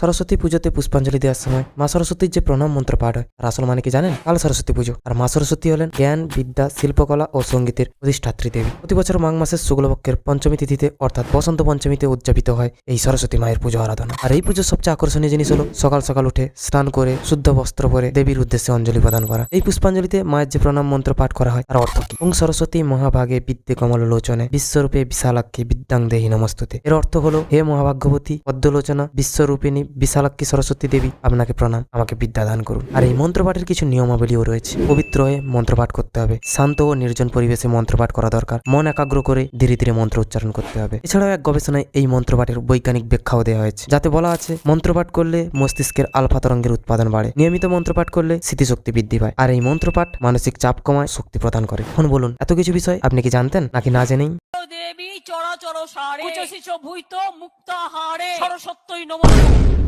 সরস্বতী পুজোতে পুষ্পাঞ্জলি দেওয়ার সময় মা সরস্বতীর যে প্রণাম মন্ত্র পাঠ হয় আসল মানে কি জানেন? কাল সরস্বতী পুজো। আর মা সরস্বতী হলেন জ্ঞান, বিদ্যা, শিল্পকলা ও সঙ্গীতের অধিষ্ঠাত্রী দেবী। প্রতি বছর মাঘ মাসের শুক্লপক্ষের পঞ্চমী তিথিতে অর্থাৎ বসন্ত পঞ্চমীতে উদযাপিত হয় এই সরস্বতী মায়ের পুজো আরাধনা। আর এই পুজোর সবচেয়ে আকর্ষণীয় জিনিস হলো সকাল সকাল উঠে স্নান করে, শুদ্ধ বস্ত্র পরে দেবীর উদ্দেশ্যে অঞ্জলি প্রদান করা। এই পুষ্পাঞ্জলিতে মায়ের যে প্রণাম মন্ত্র পাঠ করা হয়, তার অর্থ কি? ওং সরস্বতী মহাভাগে বিদ্যে কমল লোচনে, বিশ্বরূপে বিশালাক্ষী বিদ্যাং দেহি নমস্তুতে। এর অর্থ হলো, হে মহাভাগ্যবতী, পদ্মলোচনা, বিশ্বরূপিণী বিশালাক্ষী সরস্বতী দেবী, আপনাকে প্রণাম, আমাকে বিদ্যা দান করুন। আর এই মন্ত্রপাঠের কিছু নিয়মাবলীও রয়েছে। পবিত্র হয়ে মন্ত্রপাঠ করতে হবে। শান্ত ও নির্জন পরিবেশে মন্ত্রপাঠ করা দরকার। মন একাগ্র করে ধীরে ধীরে মন্ত্র উচ্চারণ করতে হবে। এছাড়াও এক গবেষণায় এই মন্ত্রপাঠের বৈজ্ঞানিক ব্যাখ্যাও দেওয়া হয়েছে। যাতে বলা আছে, মন্ত্রপাঠ করলে মস্তিষ্কের আলফা তরঙ্গের উৎপাদন বাড়ে। নিয়মিত মন্ত্রপাঠ করলে স্মৃতিশক্তি বৃদ্ধি পায়। আর এই মন্ত্রপাঠ মানসিক চাপ কমায়, শক্তি প্রদান করে। এখন বলুন, এত কিছু বিষয় আপনি কি জানতেন নাকি না জেনেই? চরাচর সারে কুচশিষ ভূত মুক্তাহারে। সরস্বত্যই নমঃ।